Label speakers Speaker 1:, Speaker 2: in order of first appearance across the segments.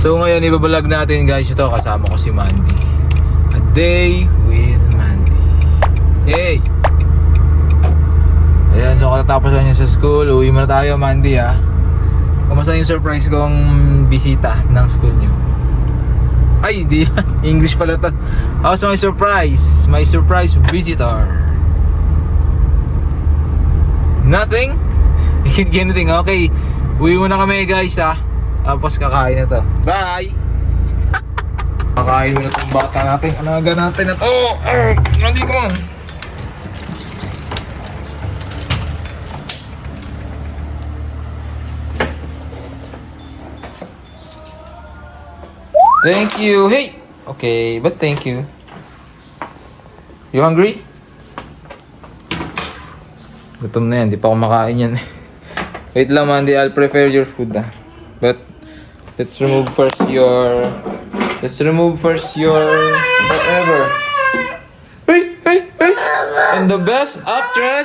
Speaker 1: So ngayon ibabalag natin guys ito kasama ko si Mandy. A day with Mandy. Hey! Ayan, so katatapos lang niya sa school. Uwi muna tayo, Mandy ha. Kamusta yung surprise kong bisita ng school niyo? Ay, di English pala to. How's my surprise? My surprise visitor. Nothing? You can't get anything. Okay. Uwi muna kami guys ha. Tapos kakain na to. Bye! Kakain muna itong bata natin. Alaga natin na to. Oh, Nandi ko man. Thank you. Hey! Okay, but thank you. You hungry? Gutom na yan. Di pa ako makain yan. Wait lang, Mandy. I'll prepare your food, ah. But, let's remove first your... Let's remove first your... Whatever. Hey! Hey! Hey! And the best actress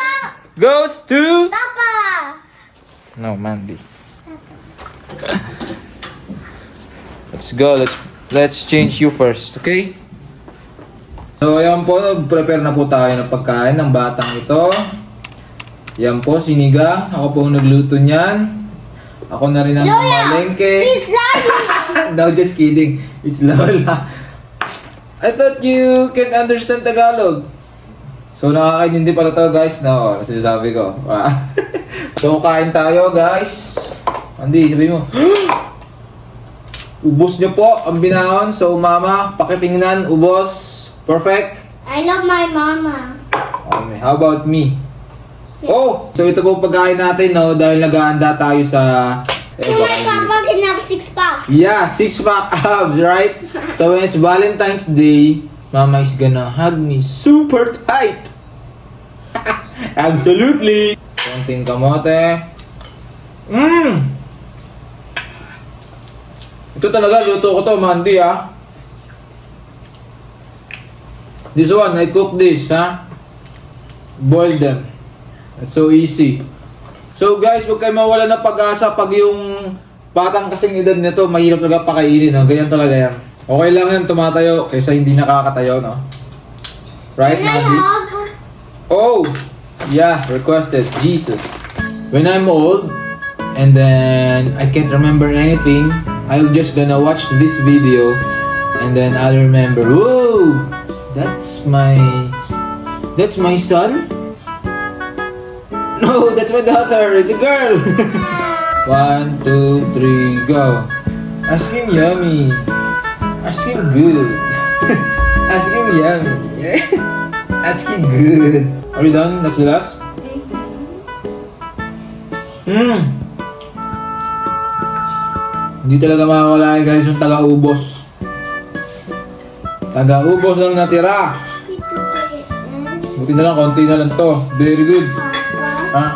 Speaker 1: goes to...
Speaker 2: Papa!
Speaker 1: No, Mandy. let's go. Let's let's change you first, okay? So, ayan po, prepare na po tayo ng pagkain ng batang ito. Yan po, sinigang. Ako po ang nagluto niyan. Ako na rin ang malengke.
Speaker 2: It's Daddy!
Speaker 1: No, just kidding. It's Lola. I thought you can understand Tagalog. So, nakakaintindi pala to, guys. No, ano sinasabi ko. Ah. so, kain tayo, guys. Andy, sabi mo. ubos niyo po ang binahon. So, mama, pakitingnan. Ubos. Perfect.
Speaker 2: I love my mama.
Speaker 1: Okay, how about me? Oh, so ito po pagkain natin, no? Dahil nag-aanda tayo sa... Eh, baka hindi-
Speaker 2: six pack.
Speaker 1: Yeah, six pack abs, right? so when it's Valentine's Day, Mama is gonna hug me super tight. Absolutely. Konting kamote. Mmm. Ito talaga, luto ko to, Mandy, ah. This one, I cook this, ha? Boil them. It's so easy. So guys, huwag kayo mawala ng pag-asa pag yung batang kasing edad nito, mahirap talaga pakainin, no? Ganyan talaga yan. Okay lang yan, tumatayo, kaysa hindi nakakatayo, no? Right,
Speaker 2: Can I
Speaker 1: Mandy?
Speaker 2: hug?
Speaker 1: Oh, yeah, requested. Jesus. When I'm old and then I can't remember anything, I'm just gonna watch this video and then I'll remember. Whoa, that's my that's my son. No, that's my daughter. It's a girl. One, two, three, go. Ask him yummy. Ask him good. Ask him yummy. Ask him good. Are you done? That's the last? Hmm. Hindi talaga mawawala eh, guys yung taga-ubos. Taga-ubos ang natira. Buti na lang, konti na lang to. Very good. Ha?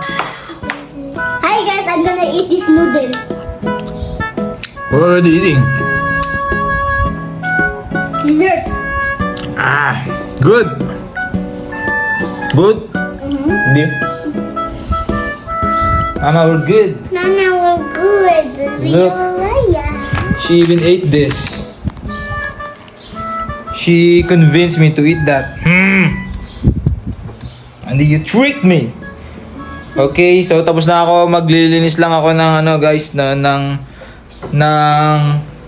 Speaker 2: Hi guys, I'm gonna eat this noodle.
Speaker 1: We're already eating.
Speaker 2: Dessert.
Speaker 1: Ah, good. Good?
Speaker 2: Mm-hmm.
Speaker 1: Hindi. Mama, we're good.
Speaker 2: Nana, we're good. We
Speaker 1: Look. She even ate this. She convinced me to eat that. Hmm. And you tricked me. Okay, so tapos na ako. Maglilinis lang ako ng ano guys, na, ng, ng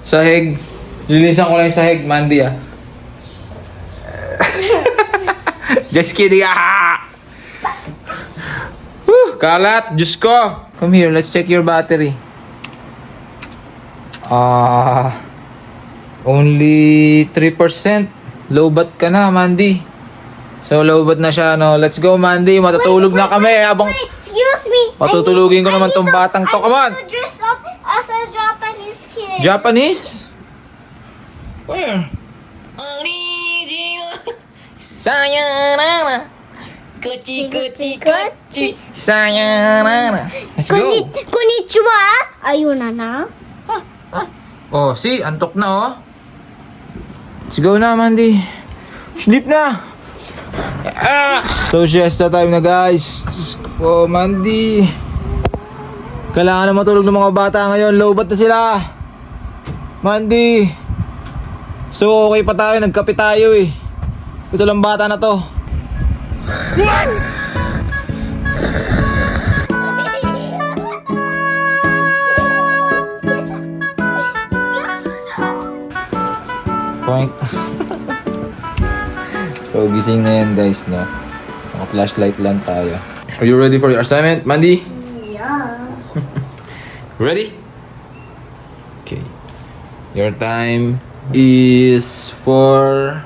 Speaker 1: sahig. Lilinisan ko lang yung sahig, Mandy ah. Just kidding ah! Whew, kalat, Diyos ko! Come here, let's check your battery. Ah, only 3%. Lowbat ka na, Mandy. So, lowbat na siya, no? Let's go, Mandy. Matutulog na kami habang...
Speaker 2: Wait, excuse me.
Speaker 1: Patutulugin ko naman tong
Speaker 2: to-
Speaker 1: batang to. Come on.
Speaker 2: dress up as a Japanese kid.
Speaker 1: Japanese? Where? Sayonara. Kuchi kuchi kuchi. Sayonara. Let's go.
Speaker 2: Koni konnichiwa. Ayun na na.
Speaker 1: Oh, see? Antok na, oh. Let's go na, Mandy. Sleep na. Ah! So, siesta time na, guys. Diyos ko po, Mandy. Kailangan na matulog ng mga bata ngayon. Lobat na sila. Mandy. So okay pa tayo. Nagkape tayo eh. Ito lang bata na to. Point. so gising na yan guys no. Flashlight lang tayo. Are you ready for your assignment, Mandy?
Speaker 2: Yeah.
Speaker 1: Ready? Okay. Your time is for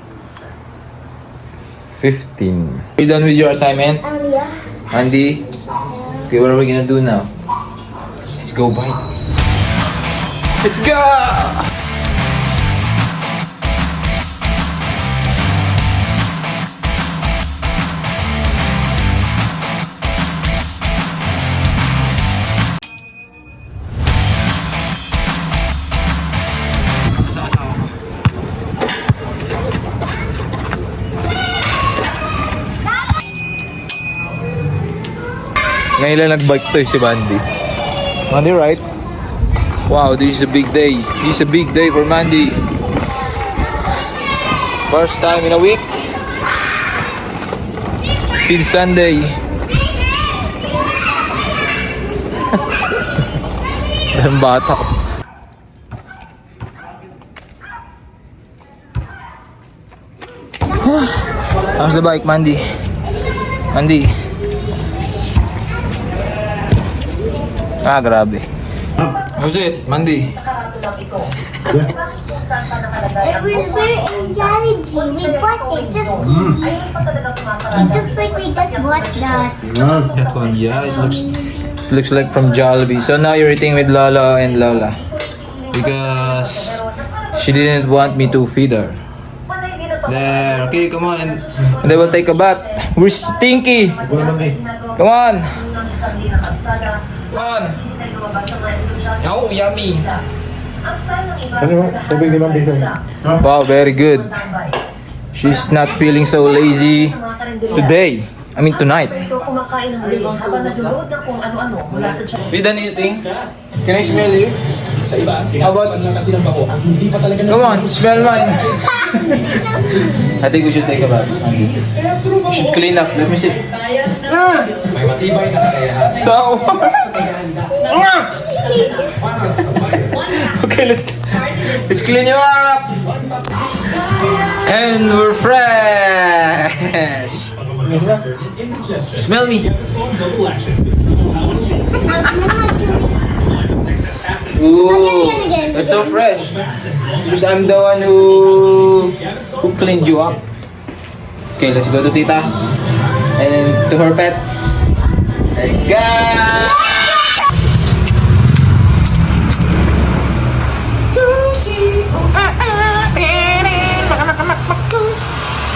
Speaker 1: 15. Are you done with your assignment?
Speaker 2: Um, yeah.
Speaker 1: Andy? Okay, what are we gonna do now? Let's go bike. Let's go! Ngayon nag-bike to eh, si Mandy. Mandy, right? Wow, this is a big day. This is a big day for Mandy. First time in a week. Since Sunday. Ang bata. How's the bike, Mandy? Mandy. Ah, grabe. How's it, Mandy?
Speaker 2: It was very Jollibee. We bought it just kidding. It looks like we just bought that.
Speaker 1: That one, yeah, it looks it looks like from Jollibee. So now you're eating with Lola and Lola because she didn't want me to feed her. There, okay, come on, and, and they will take a bath. We're stinky. Come on, on. Oh, yummy.
Speaker 3: Ano? Tubig limang piso.
Speaker 1: Wow, very good. She's not feeling so lazy today. I mean tonight. We done eating? Can I smell you?
Speaker 3: Sa iba, tinatapad lang kasi ng bako. Ang hindi pa talaga
Speaker 1: Come on, smell mine. I think we should take a bath. We should clean up. Let me see. Ah,
Speaker 3: May matibay na kakayahan.
Speaker 1: so. Okay, let's let's clean you up. And we're fresh. Smell me. Ooh, that's so fresh. Because I'm the one who who cleaned you up. Okay, let's go to Tita and to her pets. Let's go.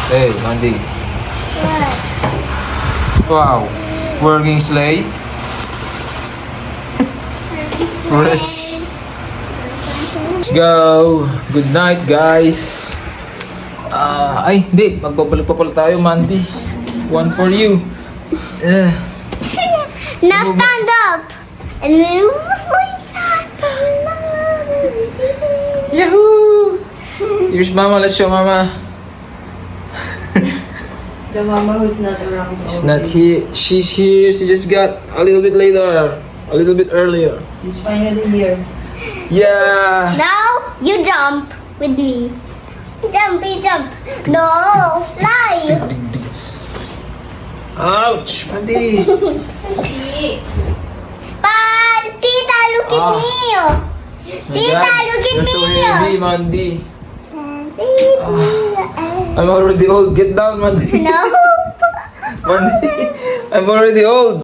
Speaker 1: Hey, Mandy. Wow, working sleigh. Fresh. Let's go. Good night, guys. Ah, ay, hindi. Magbabalik pa pala tayo, Mandy. One for you. Eh,
Speaker 2: Now stand up. And we...
Speaker 1: Yahoo! Here's Mama. Let's show Mama.
Speaker 4: The mama who's not around.
Speaker 1: She's not here. She's here. She just got a little bit later. A little bit earlier.
Speaker 4: She's finally here.
Speaker 1: Yeah.
Speaker 2: Now you jump with me. Jumpy jump. No, fly.
Speaker 1: Ouch, Mandy.
Speaker 2: Pan, Tita, look at
Speaker 1: Ah.
Speaker 2: me. Tita, look at
Speaker 1: You're so heavy. Mandy.
Speaker 2: Tita,
Speaker 1: I'm already old. Get down, Mandy.
Speaker 2: No.
Speaker 1: Mandy. I'm already old.